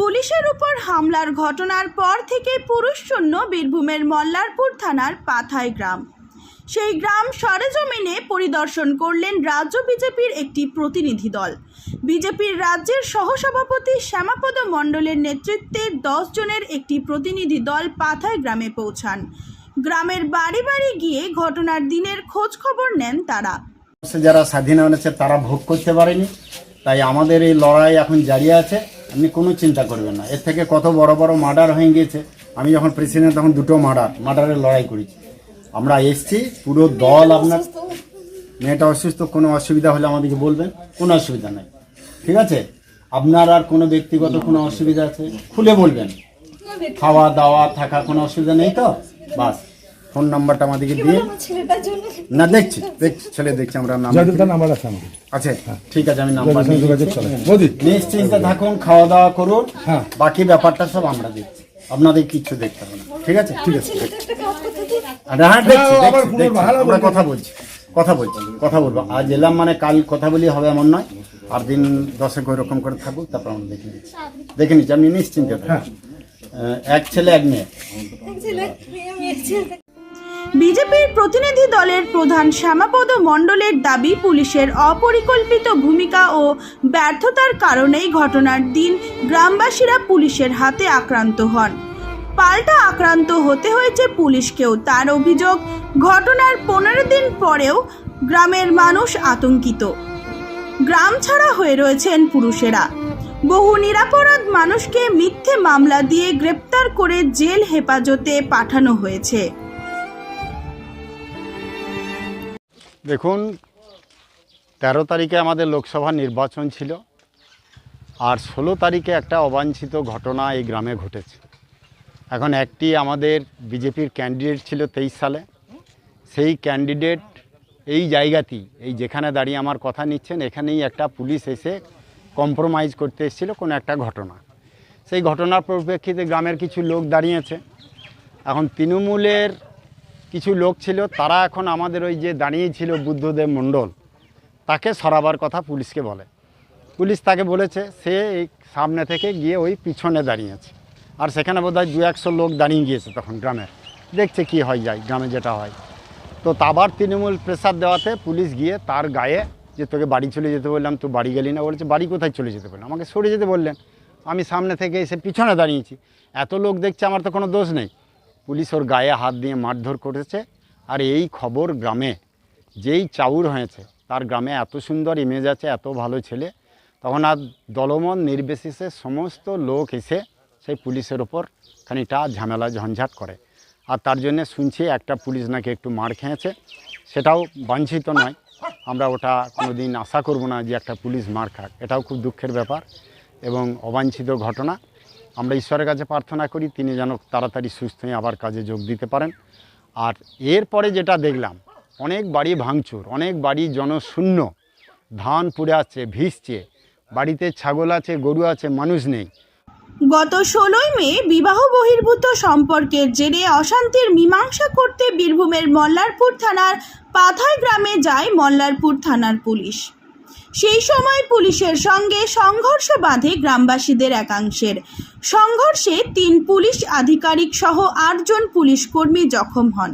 পুলিশের উপর হামলার ঘটনার পর থেকে পুরুষশূন্য বীরভূমের মল্লারপুর থানার পাথাই গ্রাম। সেই গ্রাম সরেজমিনে পরিদর্শন করলেন রাজ্য বিজেপির একটি প্রতিনিধি দল। বিজেপির রাজ্যের সহসভাপতি শ্যামাপদ মণ্ডলের নেতৃত্বে জনের একটি প্রতিনিধি দল পাথাই গ্রামে পৌঁছান। গ্রামের বাড়ি বাড়ি গিয়ে ঘটনার দিনের খোঁজ খবর নেন তারা। যারা স্বাধীন হয়েছে তারা ভোগ করতে পারেনি, তাই আমাদের এই লড়াই এখন জারি আছে। আপনি কোনো চিন্তা করবেন না। এর থেকে কত বড় বড় মার্ডার হয়ে গিয়েছে, আমি যখন প্রেসিডেন্ট তখন দুটো মার্ডার মার্ডারের লড়াই করেছি। আমরা এসছি, পুরো দল আপনার মেয়েটা অসুস্থ, কোনো অসুবিধা হলে আমাদেরকে বলবেন, কোনো অসুবিধা নাই। ঠিক আছে? আপনার আর কোনো ব্যক্তিগত কোনো অসুবিধা আছে? খুলে বলবেন। খাওয়া দাওয়া থাকা কোনো অসুবিধা নেই তো? বাস। ফোন নাম্বারটা আমাদেরকে দিয়ে। না দেখছি দেখছি ছেলে দেখছি আমরা নাম নাম্বার আছে আমাদের। আছে ঠিক আছে আমি নাম্বার নিশ্চিন্তে থাকুন খাওয়া দাওয়া করুন। হ্যাঁ। বাকি ব্যাপারটা সব আমরা দেখছি। আপনাদের কিচ্ছু দেখতে হবে না। ঠিক আছে? ঠিক আছে আরে হ্যাঁ দেখছি আবার দেখছি, ভালো আমরা কথা বলছি কথা বলছি কথা বলব। আজ এলাম মানে কাল কথা বলি হবে এমন নয়। আর দিন দশেক ওই রকম করে থাকুক তারপর আমরা দেখে নিচ্ছি। দেখে নিচ্ছি আপনি নিশ্চিন্তে হ্যাঁ। থাকুন এক ছেলে এক মেয়ে। বিজেপির প্রতিনিধি দলের প্রধান শ্যামাপদ মণ্ডলের দাবি, পুলিশের অপরিকল্পিত ভূমিকা ও ব্যর্থতার কারণেই ঘটনার দিন গ্রামবাসীরা পুলিশের হাতে আক্রান্ত হন। পাল্টা আক্রান্ত হতে হয়েছে পুলিশকেও তার অভিযোগ। ঘটনার পনেরো দিন পরেও গ্রামের মানুষ আতঙ্কিত। গ্রাম ছাড়া হয়ে রয়েছেন পুরুষেরা। বহু নিরাপরাধ মানুষকে মিথ্যে মামলা দিয়ে গ্রেপ্তার করে জেল হেফাজতে পাঠানো হয়েছে। দেখুন, তেরো তারিখে আমাদের লোকসভা নির্বাচন ছিল আর ষোলো তারিখে একটা অবাঞ্ছিত ঘটনা এই গ্রামে ঘটেছে। এখন একটি আমাদের বিজেপির ক্যান্ডিডেট ছিল তেইশ সালে। সেই ক্যান্ডিডেট এই জায়গাতেই, এই যেখানে দাঁড়িয়ে আমার কথা নিচ্ছেন, এখানেই একটা পুলিশ এসে কম্প্রোমাইজ করতে এসেছিল কোনো একটা ঘটনা। সেই ঘটনার পরিপ্রেক্ষিতে গ্রামের কিছু লোক দাঁড়িয়েছে। এখন তৃণমূলের কিছু লোক ছিল, তারা এখন আমাদের ওই যে দাঁড়িয়েছিল বুদ্ধদেব মণ্ডল, তাকে সরাবার কথা পুলিশকে বলে। পুলিশ তাকে বলেছে, সে এই সামনে থেকে গিয়ে ওই পিছনে দাঁড়িয়েছে। আর সেখানে বোধহয় দু একশো লোক দাঁড়িয়ে গিয়েছে তখন গ্রামের দেখছে কি হয় যায়, গ্রামে যেটা হয়। তো আবার তৃণমূল প্রেসার দেওয়াতে পুলিশ গিয়ে তার গায়ে যে তোকে বাড়ি চলে যেতে বললাম তুই বাড়ি গেলি না, বলছে, বাড়ি কোথায় চলে যেতে বললাম? আমাকে সরে যেতে বললেন। আমি সামনে থেকে এসে পিছনে দাঁড়িয়েছি। এত লোক দেখছে, আমার তো কোনো দোষ নেই। পুলিশ ওর গায়ে হাত দিয়ে মারধর করেছে। আর এই খবর গ্রামে, যেই চাউর হয়েছে, তার গ্রামে এত সুন্দর ইমেজ আছে, এত ভালো ছেলে, তখন আর দলমন নির্বিশেষে সমস্ত লোক এসে সেই পুলিশের ওপর খানিকটা ঝামেলা ঝঞ্ঝাট করে। আর তার জন্যে শুনছি একটা পুলিশ নাকি একটু মার খেয়েছে, সেটাও বাঞ্ছিত নয়। আমরা ওটা কোনো দিন আশা করব না যে একটা পুলিশ মার খাক। এটাও খুব দুঃখের ব্যাপার এবং অবাঞ্ছিত ঘটনা। আমরা ঈশ্বরের কাছে প্রার্থনা করি, তিনি যেন তাড়াতাড়ি সুস্থ হয়ে আবার কাজে যোগ দিতে পারেন। আর এরপরে যেটা দেখলাম, অনেক বাড়ি ভাঙচুর, অনেক বাড়ি জনশূন্য, ধান পুড়ে আছে, ভিজছে, বাড়িতে ছাগল আছে, গরু আছে, মানুষ নেই। গত ষোলোই মে বিবাহ বহির্ভূত সম্পর্কের জেরে অশান্তির মীমাংসা করতে বীরভূমের মল্লারপুর থানার পাথাই গ্রামে যায় মল্লারপুর থানার পুলিশ। সেই সময় পুলিশের সঙ্গে সংঘর্ষ বাঁধে গ্রামবাসীদের একাংশের। সংঘর্ষে তিন পুলিশ আধিকারিক সহ আটজন পুলিশ কর্মী জখম হন।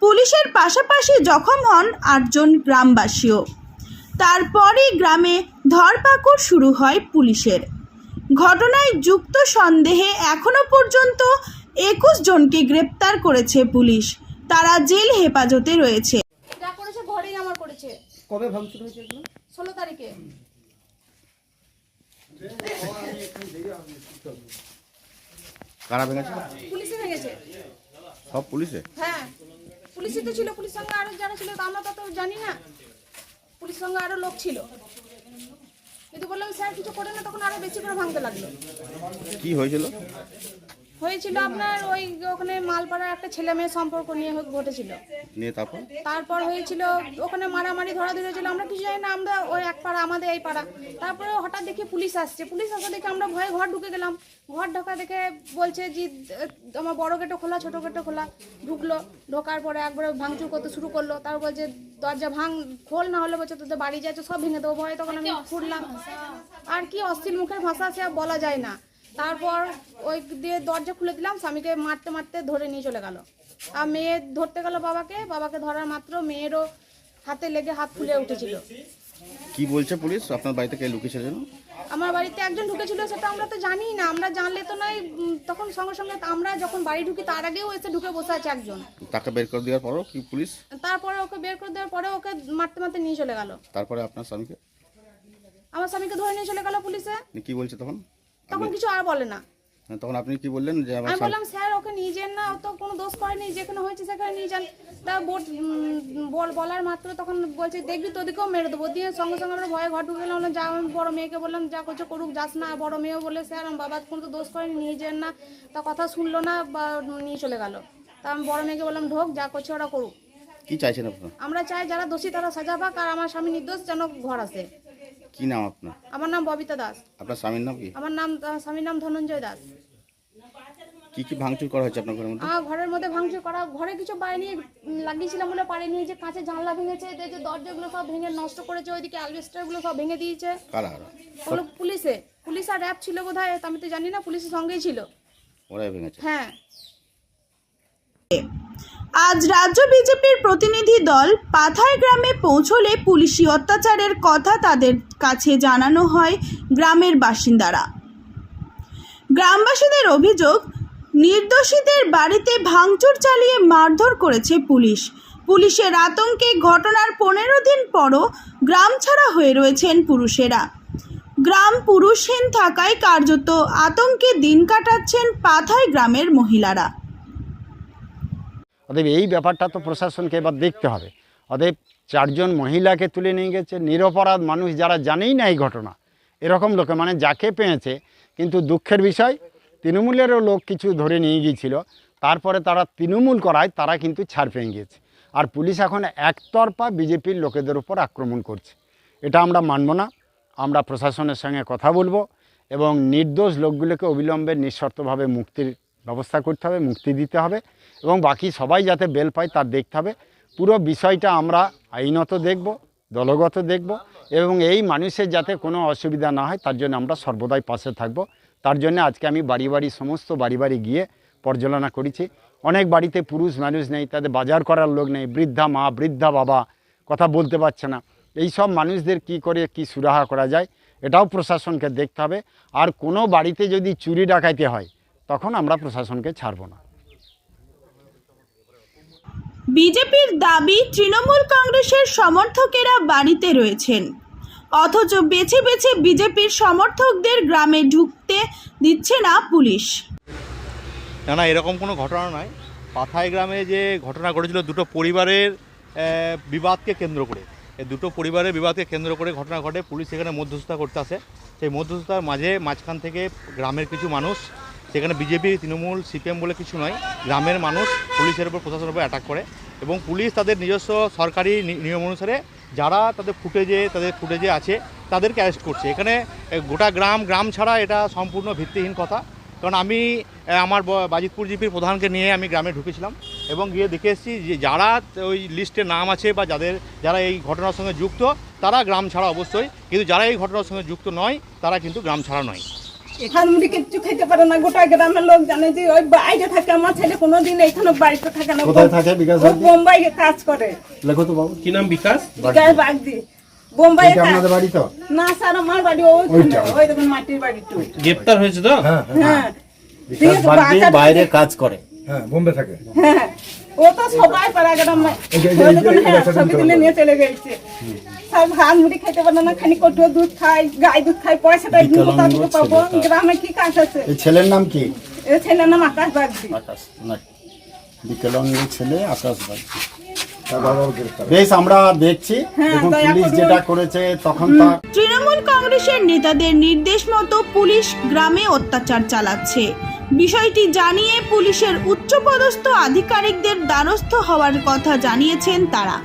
পুলিশের পাশাপাশি জখম হন আটজন গ্রামবাসীও। তারপরে গ্রামে ধরপাকড় শুরু হয় পুলিশের। ঘটনায় যুক্ত সন্দেহে এখনও পর্যন্ত একুশ জনকে গ্রেপ্তার করেছে পুলিশ। তারা জেল হেফাজতে রয়েছে। কবে ভাঙচুর হয়েছে এগুলো? ষোলো তারিখে। কারা ভেঙেছে? পুলিশে ভেঙেছে। সব পুলিশে? হ্যাঁ পুলিশই তো ছিল পুলিশ সঙ্গে আরও যারা ছিল তা আমরা তো তো জানি না। পুলিশ সঙ্গে আরও লোক ছিল। কিন্তু বললাম স্যার কিছু করে না তখন আরও বেশি করে ভাঙতে লাগল। কি হয়েছিল? হয়েছিল আপনার ওই ওখানে মালপাড়ার একটা ছেলে মেয়ের সম্পর্ক নিয়ে ঘটেছিল। নিয়ে তারপর? তারপর হয়েছিল ওখানে মারামারি ধরাধরি হয়েছিল। আমরা কিছু জানি না আমরা ওই এক পাড়া আমাদের এই পাড়া। তারপরে হঠাৎ দেখি পুলিশ আসছে। পুলিশ আসা দেখে আমরা ভয়ে ঘর ঢুকে গেলাম। ঘর ঢোকা দেখে বলছে যে আমার বড় গেটও খোলা ছোট গেটও খোলা। ঢুকলো ঢোকার পরে একবারে ভাঙচুর করতে শুরু করল। তারপর বলছে দরজা ভাঙ খোল না হলে বলছে তোদের বাড়ি যাচ্ছে সব ভেঙে দেবো। ভয়ে তখন আমি ফুটলাম আর কি অস্থির মুখের ভাষা সে আর বলা যায় না। তারপর ওই দিয়ে দরজা খুলে দিলাম স্বামীকে মারতে মারতে ধরে নিয়ে চলে গেল। আর মেয়ে ধরতে গেল বাবাকে বাবাকে ধরার মাত্র মেয়েরও হাতে লেগে হাত ফুলে উঠেছিল। কি বলছে পুলিশ? আপনার বাড়িতে কে লুকিয়েছে যেন? আমার বাড়িতে একজন ঢুকেছিল সেটা আমরা তো জানি না আমরা জানলে তো নয় তখন সঙ্গে সঙ্গে আমরা যখন বাড়ি ঢুকি তার আগেও এসে ঢুকে বসে আছে একজন। তাকে বের করে দেওয়ার পরও কি পুলিশ? তারপরে ওকে বের করে দেওয়ার পরে ওকে মারতে মারতে নিয়ে চলে গেল। তারপরে আপনার স্বামীকে? আমার স্বামীকে ধরে নিয়ে চলে গেল পুলিশে। কি বলছে তখন? তখন কিছু আর বলে না। তখন আপনি কি বললেন যে আমি বললাম স্যার ওকে নিয়ে যান না তো কোনো দোষ করেনি যেখানে হয়েছে সেখানে নিয়ে যান। তা বল বলার মাত্র তখন বলছে দেখবি তোদেরকেও মেরে দেবো। দিয়ে সঙ্গে সঙ্গে আমরা ভয়ে ঘর ঢুকে গেলাম বললাম, যা আমি বড় মেয়েকে বললাম যা করছ করুক যাস না। বড় মেয়েও বলে স্যার আমার বাবা কোনো তো দোষ করেনি নিয়ে যান না। তা কথা শুনলো না বা নিয়ে চলে গেল। তা আমি বড় মেয়েকে বললাম ঢোক যা করছে ওরা করুক। কি চাইছেন আপনার? আমরা চাই যারা দোষী তারা সাজা পাক আর আমার স্বামী নির্দোষ যেন ঘর আসে। কি নাম আপনার? আমার নাম ববিতা দাস। আপনার স্বামীর নাম কি? আমার নাম স্বামীর নাম ধনঞ্জয় দাস। কি কি ভাঙচুর করা হয়েছে আপনার ঘরের মধ্যে? আমার ঘরের মধ্যে ভাঙচুর করা ঘরে কিছু উম, লাগিয়েছিলাম বলে পারেনি যে কাঁচের জানলা ভেঙেছে যে দরজাগুলো সব ভেঙে নষ্ট করেছে ওইদিকে অ্যালবেস্টারগুলো সব ভেঙে দিয়েছে। কারা ওগুলো পুলিশে পুলিশ আর র্যাব ছিল বোধ হয় আমি তো জানি না পুলিশের সঙ্গেই ছিল। ওরাই ভেঙেছে? হ্যাঁ। আজ রাজ্য বিজেপির প্রতিনিধি দল পাথায় গ্রামে পৌঁছলে পুলিশি অত্যাচারের কথা তাদের কাছে জানানো হয় গ্রামের বাসিন্দারা। গ্রামবাসীদের অভিযোগ, নির্দোষীদের বাড়িতে ভাঙচুর চালিয়ে মারধর করেছে পুলিশ। পুলিশের আতঙ্কে ঘটনার পনেরো দিন পরও গ্রাম ছাড়া হয়ে রয়েছেন পুরুষেরা। গ্রাম পুরুষহীন থাকায় কার্যত আতঙ্কে দিন কাটাচ্ছেন পাথায় গ্রামের মহিলারা। অতএব এই ব্যাপারটা তো প্রশাসনকে এবার দেখতে হবে। অতএব চারজন মহিলাকে তুলে নিয়ে গেছে, নিরপরাধ মানুষ যারা জানেই না এই ঘটনা, এরকম লোকে মানে যাকে পেয়েছে, কিন্তু দুঃখের বিষয়, তৃণমূলেরও লোক কিছু ধরে নিয়ে গিয়েছিল, তারপরে তারা তৃণমূল করায় তারা কিন্তু ছাড় পেয়ে গিয়েছে। আর পুলিশ এখন একতরফা বিজেপির লোকেদের উপর আক্রমণ করছে। এটা আমরা মানব না, আমরা প্রশাসনের সঙ্গে কথা বলব এবং নির্দোষ লোকগুলোকে অবিলম্বে নিঃশর্তভাবে মুক্তির ব্যবস্থা করতে হবে, মুক্তি দিতে হবে এবং বাকি সবাই যাতে বেল পায় তার দেখতে হবে। পুরো বিষয়টা আমরা আইনত দেখব, দলগত দেখব এবং এই মানুষের যাতে কোনো অসুবিধা না হয় তার জন্য আমরা সর্বদাই পাশে থাকব। তার জন্য আজকে আমি বাড়ি বাড়ি, সমস্ত বাড়ি বাড়ি গিয়ে পর্যালোচনা করেছি। অনেক বাড়িতে পুরুষ মানুষ নেই, তাদের বাজার করার লোক নেই, বৃদ্ধা মা, বৃদ্ধা বাবা, কথা বলতে পারছে না। এই সব মানুষদের কি করে, কি সুরাহা করা যায়, এটাও প্রশাসনকে দেখতে হবে। আর কোনো বাড়িতে যদি চুরি ডাকাইতে হয় তখন আমরা প্রশাসনকে ছাড়বো না। বিজেপির দাবি তৃণমূল কংগ্রেসের সমর্থকেরা বাড়িতে রয়েছেন। অথচ বেছে বেছে বিজেপির সমর্থকদের গ্রামে ঢুকতে দিচ্ছে না পুলিশ। না না এরকম কোনো ঘটনা নয়। পাথাই গ্রামে যে ঘটনা ঘটেছিল দুটো পরিবারের বিবাদকে কেন্দ্র করে। এই দুটো পরিবারের বিবাদকে কেন্দ্র করে ঘটনা ঘটে। পুলিশ সেখানে মধ্যস্থতা করতে আসে। সেই মধ্যস্থতার মাঝে মাঝখান থেকে গ্রামের কিছু মানুষ সেখানে বিজেপি, তৃণমূল, সিপিএম বলে কিছু নয়, গ্রামের মানুষ পুলিশের উপর প্রশাসনের উপর অ্যাটাক করে এবং পুলিশ তাদের নিজস্ব সরকারি নিয়ম অনুসারে যারা তাদের ফুটেজে তাদের ফুটেজে আছে, তাদেরকে অ্যারেস্ট করছে। এখানে গোটা গ্রাম গ্রাম ছাড়া এটা সম্পূর্ণ ভিত্তিহীন কথা। কারণ আমি আমার বাজিতপুর জিপির প্রধানকে নিয়ে আমি গ্রামে ঢুকেছিলাম এবং গিয়ে দেখে এসেছি যে যারা ওই লিস্টে নাম আছে বা যাদের, যারা এই ঘটনার সঙ্গে যুক্ত, তারা গ্রাম ছাড়া অবশ্যই। কিন্তু যারা এই ঘটনার সঙ্গে যুক্ত নয়, তারা কিন্তু গ্রাম ছাড়া নয়। এখান কিচ্ছু খেতে পারে না। গোটা গ্রামের লোক জানে যে ওই বাইরে থাকে আমার ছেলে কোনোদিন এখানে বাড়িতে থাকে না। কোথায় থাকে? বিকাশ বোম্বাই কাজ করে। লেখো তো বাবু। কি নাম বিকাশ? বিকাশ বাগদি। বোম্বাই আপনাদের বাড়ি তো। না স্যার আমার বাড়ি ওইখানে ওই দেখুন মাটির বাড়ি গ্রেপ্তার হয়েছে তো? হ্যাঁ দিয়ে বাচ্চা- বাইরে কাজ করে। হ্যাঁ বোম্বে থাকে। হ্যাঁ। ও তো সবাই পারা গেলাম হ্যাঁ, তুলে নিয়ে চলে গেছে। সব ভাত মুড়ি খেতে পারে না খানি কটুয়া দুধ খাই গাই দুধ খাই পয়সাটা একদিন কোথা থেকে পাবো। গ্রামে কি কাজ আছে? ছেলের নাম কি? এ ছেলের নাম আকাশ বাগদি। আকাশ বিকলাঙ্গ ছেলে আকাশ বেশ আমরা দেখছি। হ্যাঁ, দেখুন পুলিশ যেটা করেছে তখন তার তৃণমূল কংগ্রেসের নেতাদের নির্দেশ মতো পুলিশ গ্রামে অত্যাচার চালাচ্ছে। বিষয়টি জানিয়ে পুলিশের উচ্চপদস্থ আধিকারিকদের দ্বারস্থ হওয়ার কথা জানিয়েছেন তারা।